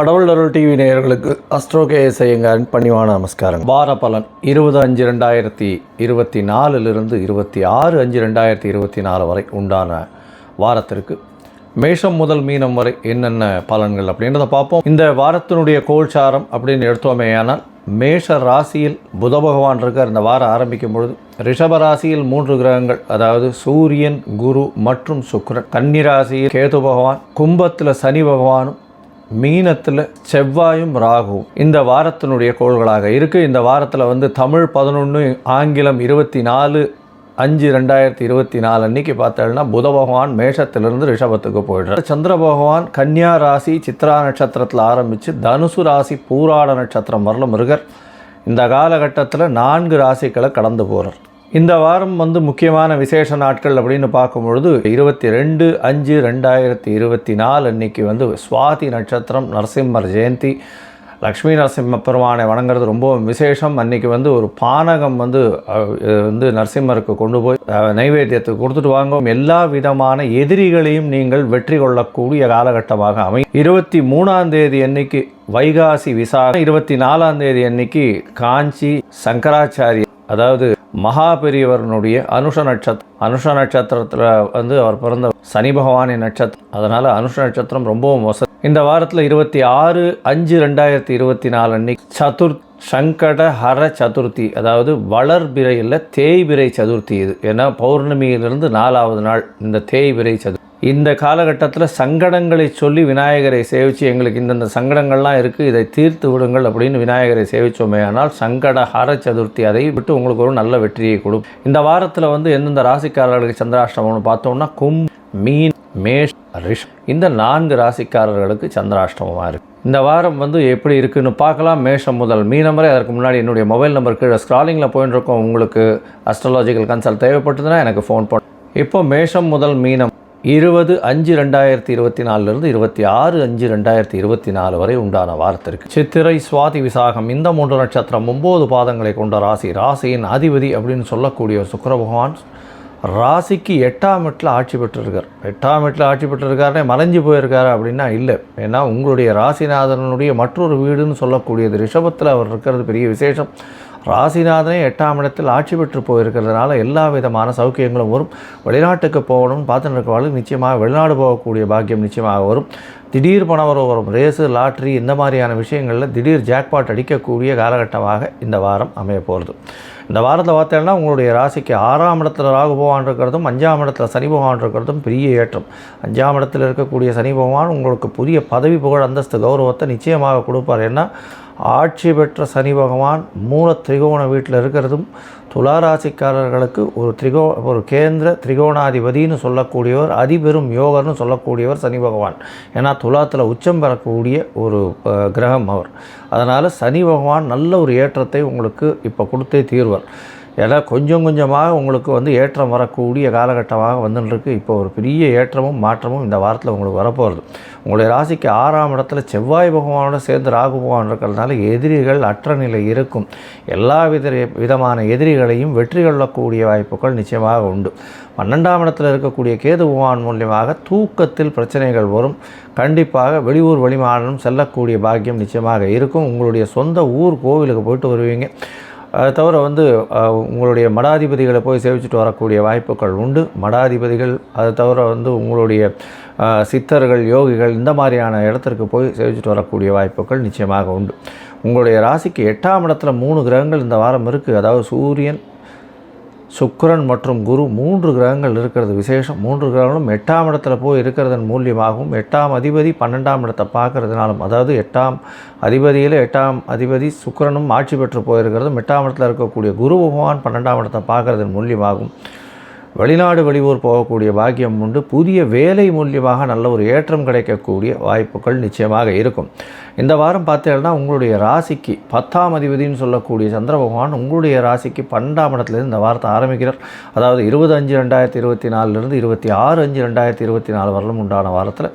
கடவுள் அருள் டிவி நேயர்களுக்கு அஸ்ட்ரோகேஎஸ் ஐயங்காரின் பணிவான நமஸ்காரம் வார பலன் இருபது அஞ்சு ரெண்டாயிரத்தி இருபத்தி நாலுலிருந்து இருபத்தி ஆறு அஞ்சு ரெண்டாயிரத்தி இருபத்தி நாலு வரை உண்டான வாரத்திற்கு மேஷம் முதல் மீனம் வரை என்னென்ன பலன்கள் அப்படின்றத பார்ப்போம். இந்த வாரத்தினுடைய கோல்சாரம் அப்படின்னு எடுத்தோமேயானால் மேஷ ராசியில் புத பகவான் இருக்கார். இந்த வாரம் ஆரம்பிக்கும் பொழுது ரிஷப ராசியில் மூன்று கிரகங்கள் அதாவது சூரியன் குரு மற்றும் சுக்ரன் கன்னி ராசியில் கேது பகவான் கும்பத்தில் சனி பகவானும் மீனத்தில் செவ்வாயும் ராகுவும் இந்த வாரத்தினுடைய கோள்களாக இருக்குது இந்த வாரத்தில் வந்து தமிழ் பதினொன்று ஆங்கிலம் இருபத்தி நாலு அஞ்சு ரெண்டாயிரத்தி இருபத்தி நாலு அன்னைக்கு பார்த்தோம்னா புத பகவான் மேஷத்திலிருந்து ரிஷபத்துக்கு போயிடுறார். சந்திர பகவான் கன்னியா ராசி சித்ரா நட்சத்திரத்தில் ஆரம்பித்து தனுசு ராசி பூராட நட்சத்திரம் வரலும் முருகர் இந்த காலகட்டத்தில் நான்கு ராசிகளை கடந்து போகிறார் இந்த வாரம் வந்து முக்கியமான விசேஷ நாட்கள் அப்படின்னு பார்க்கும்பொழுது இருபத்தி ரெண்டு அஞ்சு ரெண்டாயிரத்தி இருபத்தி நாலு அன்னைக்கு வந்து சுவாதி நட்சத்திரம் நரசிம்மர் ஜெயந்தி லக்ஷ்மி நரசிம்ம பெருமானை வணங்குறது ரொம்பவும் விசேஷம். அன்னைக்கு வந்து ஒரு பானகம் வந்து வந்து நரசிம்மருக்கு கொண்டு போய் நைவேத்தியத்தை நைவேத்தியத்துக்கு கொடுத்துட்டு வாங்க எல்லா விதமான எதிரிகளையும் நீங்கள் வெற்றி கொள்ளக்கூடிய காலகட்டமாக அமை இருபத்தி மூணாம் தேதி அன்னைக்கு வைகாசி விசாரணை இருபத்தி நாலாம் தேதி அன்னைக்கு காஞ்சி சங்கராச்சாரிய அதாவது மகாபெரியவரனுடைய அனுஷ நட்சத்திரம் அனுஷ நட்சத்திரத்தில் வந்து அவர் பிறந்த சனி பகவானின் நட்சத்திரம் அதனால் அனுஷ நட்சத்திரம் ரொம்பவும் மோசம் இந்த வாரத்தில் இருபத்தி ஆறு அஞ்சு ரெண்டாயிரத்தி இருபத்தி நாலு அன்னைக்கு சதுர் சங்கட ஹர சதுர்த்தி அதாவது வளர்பிறையில் தேய்பிரை சதுர்த்தி இது. ஏன்னா பௌர்ணமியிலிருந்து நாலாவது நாள் இந்த தேய்பிறை சதுர்த்தி. இந்த காலகட்டத்தில் சங்கடங்களை சொல்லி விநாயகரை சேவித்து எங்களுக்கு இந்தந்த சங்கடங்கள்லாம் இருக்குது இதை தீர்த்து விடுங்கள் அப்படின்னு விநாயகரை சேவித்தோமே ஆனால் சங்கட ஹர சதுர்த்தி அதை விட்டு உங்களுக்கு ஒரு நல்ல வெற்றியை கொடுக்கும் இந்த வாரத்தில் வந்து எந்தெந்த ராசிக்காரர்களுக்கு சந்திராஷ்டமம்னு பார்த்தோம்னா கும் மீன் மேஷ் ரிஷ். இந்த நான்கு ராசிக்காரர்களுக்கு சந்திராஷ்டமமாக இருக்குது இந்த வாரம் வந்து எப்படி இருக்குன்னு பார்க்கலாம். மேஷம் முதல் மீனம் வரை. அதற்கு முன்னாடி என்னுடைய மொபைல் நம்பர் கீழே ஸ்க்ராலிங்கில் போயின்னு இருக்கோம் உங்களுக்கு அஸ்ட்ராலாஜிக்கல் கன்சல்ட் தேவைப்பட்டதுன்னா எனக்கு ஃபோன் பண்ண. இப்போ மேஷம் முதல் மீனம் இருபது அஞ்சு ரெண்டாயிரத்தி இருபத்தி நாலுலேருந்து இருபத்தி ஆறு அஞ்சு ரெண்டாயிரத்தி இருபத்தி நாலு வரை உண்டான வாரத்திற்கு சித்திரை சுவாதி விசாகம் இந்த மூன்று நட்சத்திரம் ஒம்பது பாதங்களை கொண்ட ராசி ராசியின் அதிபதி அப்படின்னு சொல்லக்கூடிய சுக்கர பகவான் ராசிக்கு எட்டாம் எட்டில் ஆட்சி பெற்றிருக்கார். எட்டாம் எட்டில் ஆட்சி பெற்றிருக்காருனே மறைஞ்சு போயிருக்காரு அப்படின்னா இல்லை. ஏன்னா உங்களுடைய ராசிநாதனுடைய மற்றொரு வீடுன்னு சொல்லக்கூடியது ரிஷபத்தில் அவர் இருக்கிறது பெரிய விசேஷம். ராசிநாதனே எட்டாம் இடத்தில் ஆட்சி பெற்று போயிருக்கிறதுனால எல்லா விதமான சௌக்கியங்களும் வரும். வெளிநாட்டுக்கு போகணும்னு பார்த்துட்டு இருக்கவாளுக்கு நிச்சயமாக வெளிநாடு போகக்கூடிய பாக்கியம் நிச்சயமாக வரும். திடீர் பணவரவு வரும் ரேஸு லாட்ரி இந்த மாதிரியான விஷயங்களில் திடீர் ஜாக்பாட் அடிக்கக்கூடிய காலகட்டமாக இந்த வாரம் அமைய போகிறது. இந்த வாரத்தில் பார்த்தேன்னா உங்களுடைய ராசிக்கு ஆறாம் இடத்துல ராகு பகவான் இருக்கிறதும் அஞ்சாம் இடத்துல சனி பகவான் இருக்கிறதும் பெரிய ஏற்றம். அஞ்சாம் இடத்தில் இருக்கக்கூடிய சனி பகவான் உங்களுக்கு புதிய பதவி புகழ் அந்தஸ்து கௌரவத்தை நிச்சயமாக கொடுப்பார். ஏன்னா ஆட்சி பெற்ற சனி பகவான் மூல திரிகோண வீட்டில் இருக்கிறதும் துலா ராசிக்காரர்களுக்கு ஒரு திரிகோ ஒரு கேந்திர திரிகோணாதிபதினு சொல்லக்கூடியவர் அதிபெரும் யோகர்னு சொல்லக்கூடியவர் சனி பகவான். ஏன்னா துலாத்தில் உச்சம் பெறக்கூடிய ஒரு கிரகம் அவர். அதனால் சனி பகவான் நல்ல ஒரு ஏற்றத்தை உங்களுக்கு இப்போ கொடுத்தே தீர்வார். ஏன்னா கொஞ்சம் கொஞ்சமாக உங்களுக்கு வந்து ஏற்றம் வரக்கூடிய காலகட்டமாக வந்துட்டுருக்கு இப்போ ஒரு பெரிய ஏற்றமும் மாற்றமும் இந்த வாரத்தில் உங்களுக்கு வரப்போகிறது உங்களுடைய ராசிக்கு ஆறாம் இடத்துல செவ்வாய் பகவானோட சேர்ந்து ராகு பகவான் இருக்கிறதுனால எதிரிகள் அற்ற நிலை இருக்கும். எல்லா வித விதமான எதிரிகளையும் வெற்றி கொள்ளக்கூடிய வாய்ப்புகள் நிச்சயமாக உண்டு. பன்னெண்டாம் இடத்துல இருக்கக்கூடிய கேது பகவான் மூலியமாக தூக்கத்தில் பிரச்சனைகள் வரும். கண்டிப்பாக வெளியூர் வெளிமாநிலம் செல்லக்கூடிய பாக்கியம் நிச்சயமாக இருக்கும். உங்களுடைய சொந்த ஊர் கோவிலுக்கு போயிட்டு வருவீங்க. அதை தவிர வந்து உங்களுடைய மடாதிபதிகளை போய் சேவிச்சுட்டு வரக்கூடிய வாய்ப்புகள் உண்டு. மடாதிபதிகள் அதை தவிர வந்து உங்களுடைய சித்தர்கள் யோகிகள் இந்த மாதிரியான இடத்திற்கு போய் சேவிச்சுட்டு வரக்கூடிய வாய்ப்புகள் நிச்சயமாக உண்டு. உங்களுடைய ராசிக்கு எட்டாம் இடத்துல மூணு கிரகங்கள் இந்த வாரம் இருக்குது அதாவது சூரியன் சுக்கரன் மற்றும் குரு மூன்று கிரகங்கள் இருக்கிறது விசேஷம். மூன்று கிரகங்களும் எட்டாம் இடத்துல போய் இருக்கிறதன் மூலியமாகவும் எட்டாம் அதிபதி பன்னெண்டாம் இடத்தை பார்க்கறதுனாலும் அதாவது எட்டாம் அதிபதியில் எட்டாம் அதிபதி சுக்கரனும் ஆட்சி பெற்று போயிருக்கிறதும் எட்டாம் இடத்துல இருக்கக்கூடிய குரு பகவான் பன்னெண்டாம் இடத்தை பார்க்கறதன் மூலியமாகவும் வெளிநாடு வெளியூர் போகக்கூடிய பாக்கியம் உண்டு. புதிய வேலை மூலியமாக நல்ல ஒரு ஏற்றம் கிடைக்கக்கூடிய வாய்ப்புகள் நிச்சயமாக இருக்கும். இந்த வாரம் பார்த்தீங்கன்னா உங்களுடைய ராசிக்கு பத்தாம் அதிபதினு சொல்லக்கூடிய சந்திர பகவான் உங்களுடைய ராசிக்கு பன்னெண்டாம் இடத்துலேருந்து இந்த வாரத்தை ஆரம்பிக்கிறார். அதாவது இருபது அஞ்சு ரெண்டாயிரத்தி இருபத்தி நாலுலேருந்து இருபத்தி ஆறு அஞ்சு ரெண்டாயிரத்தி இருபத்தி நாலு வரலும் உண்டான வாரத்தில்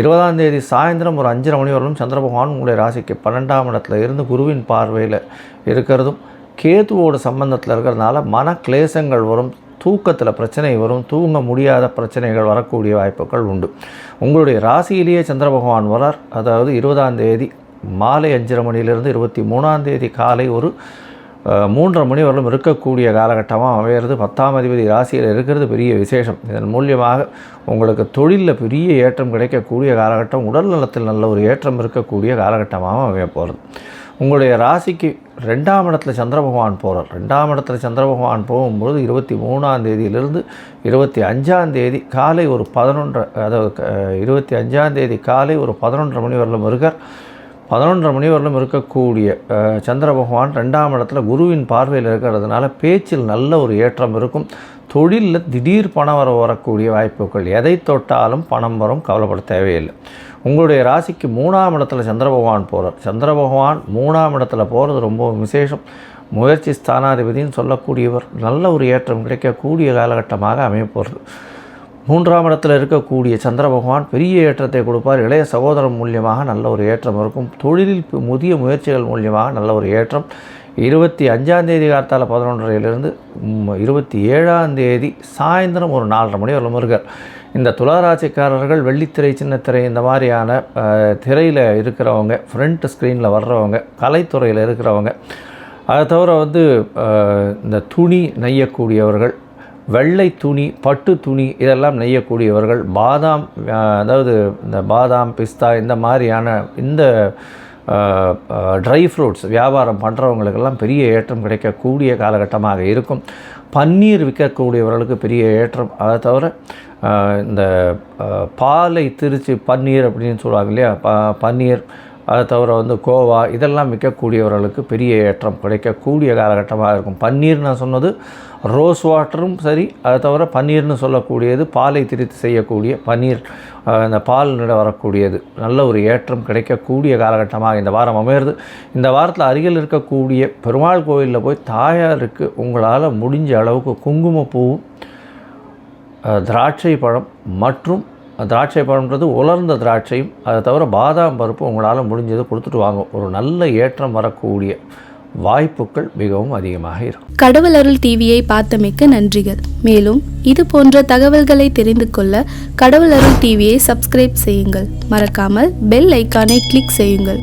இருபதாம் தேதி சாயந்தரம் ஒரு அஞ்சரை மணி வரலும் சந்திர பகவான் உங்களுடைய ராசிக்கு பன்னெண்டாம் இடத்துல இருந்து குருவின் பார்வையில் இருக்கிறதும் கேதுவோட சம்பந்தத்தில் இருக்கிறதுனால மன கிளேசங்கள் வரும். தூக்கத்தில் பிரச்சனை வரும் தூங்க முடியாத பிரச்சனைகள் வரக்கூடிய வாய்ப்புகள் உண்டு. உங்களுடைய ராசியிலேயே சந்திர பகவான் வரார். அதாவது இருபதாம் தேதி மாலை அஞ்சரை மணியிலிருந்து இருபத்தி மூணாம் தேதி காலை ஒரு மூன்றரை மணி வரலும் இருக்கக்கூடிய காலகட்டமாக அமையிறது. பத்தாம் அதிபதி ராசியில் இருக்கிறது பெரிய விசேஷம். இதன் மூலியமாக உங்களுக்கு தொழிலில் பெரிய ஏற்றம் கிடைக்கக்கூடிய காலகட்டம் உடல் நலத்தில் நல்ல ஒரு ஏற்றம் இருக்கக்கூடிய காலகட்டமாக அமைய போகிறது உங்களுடைய ராசிக்கு ரெண்டாம் இடத்துல சந்திர பகவான் போகிறார் ரெண்டாம் இடத்துல சந்திர பகவான் போகும்போது இருபத்தி மூணாம் தேதியிலிருந்து இருபத்தி அஞ்சாம் தேதி காலை ஒரு பதினொன்றரை அதாவது இருபத்தி அஞ்சாம் தேதி காலை ஒரு பதினொன்றரை மணி வரலும் இருக்கார். பதினொன்றரை மணி வரலும் இருக்கக்கூடிய சந்திர பகவான் ரெண்டாம் இடத்துல குருவின் பார்வையில் இருக்கிறதுனால பேச்சில் நல்ல ஒரு ஏற்றம் இருக்கும். தொழிலில் திடீர் பணம் வர வரக்கூடிய வாய்ப்புகள் எதை தொட்டாலும் பணம் வரும் கவலைப்பட தேவையில்லை. உங்களுடைய ராசிக்கு மூணாம் இடத்துல சந்திர பகவான் போகிறார் சந்திர பகவான் மூணாம் இடத்துல போகிறது ரொம்ப விசேஷம். முயற்சி ஸ்தானாதிபதின்னு சொல்லக்கூடியவர் நல்ல ஒரு ஏற்றம் கிடைக்கக்கூடிய காலகட்டமாக அமையப்போகிறது மூன்றாம் இடத்துல இருக்கக்கூடிய சந்திர பகவான் பெரிய ஏற்றத்தை கொடுப்பார். இளைய சகோதரம் மூலியமாக நல்ல ஒரு ஏற்றம் இருக்கும். தொழிலில் பு- புதிய முயற்சிகள் மூலியமாக நல்ல ஒரு ஏற்றம். இருபத்தி அஞ்சாம் தேதி காத்தால பதினொன்றரையிலிருந்து இருபத்தி ஏழாம் தேதி சாயந்தரம் ஒரு நாலரை மணி வரலும் இருக்கார் இந்த துளாராசிக்காரர்கள் வெள்ளித்திரை சின்னத்திரை இந்த மாதிரியான திரையில் இருக்கிறவங்க ஃப்ரண்ட் ஸ்க்ரீனில் வர்றவங்க கலைத்துறையில் இருக்கிறவங்க அதை தவிர வந்து இந்த துணி நெய்யக்கூடியவர்கள் வெள்ளை துணி பட்டு துணி இதெல்லாம் நெய்யக்கூடியவர்கள் பாதாம் அதாவது இந்த பாதாம் பிஸ்தா இந்த மாதிரியான இந்த ட்ரை ஃப்ரூட்ஸ் வியாபாரம் பண்ணுறவங்களுக்கெல்லாம் பெரிய ஏற்றம் கிடைக்கக்கூடிய காலகட்டமாக இருக்கும். பன்னீர் விற்கக்கூடியவர்களுக்கு பெரிய ஏற்றம். அதை தவிர இந்த பாலை திருச்சி பன்னீர் அப்படின்னு சொல்லுவாங்க இல்லையா? ப பன்னீர் அதை தவிர வந்து கோவா இதெல்லாம் விற்கக்கூடியவர்களுக்கு பெரிய ஏற்றம் கிடைக்கக்கூடிய காலகட்டமாக இருக்கும். பன்னீர் நான் சொன்னது ரோஸ் வாட்டரும் சரி அதை தவிர பன்னீர்னு சொல்லக்கூடியது பாலை திரித்து செய்யக்கூடிய பன்னீர் அந்த பால் நிட வரக்கூடியது. நல்ல ஒரு ஏற்றம் கிடைக்கக்கூடிய காலகட்டமாக இந்த வாரம் அமையிறது இந்த வாரத்தில் அருகில் இருக்கக்கூடிய பெருமாள் கோயிலில் போய் தாயாருக்கு உங்களால் முடிஞ்ச அளவுக்கு குங்குமப்பூவும் திராட்சை பழம் மற்றும் திராட்சை பழம்ன்றது உலர்ந்த திராட்சையும் அதை தவிர பாதாம் பருப்பு உங்களால் முடிஞ்சதை கொடுத்துட்டு வாங்க. ஒரு நல்ல ஏற்றம் வரக்கூடிய வாய்ப்புகள் மிகவும் அதிகமாக இருக்கும். கடவுள் அருள் டிவியை பார்த்தமைக்க நன்றிகள். மேலும் இது போன்ற தகவல்களை தெரிந்து கொள்ள கடவுள் அருள் டிவியை சப்ஸ்கிரைப் செய்யுங்கள். மறக்காமல் பெல் ஐக்கானை கிளிக் செய்யுங்கள்.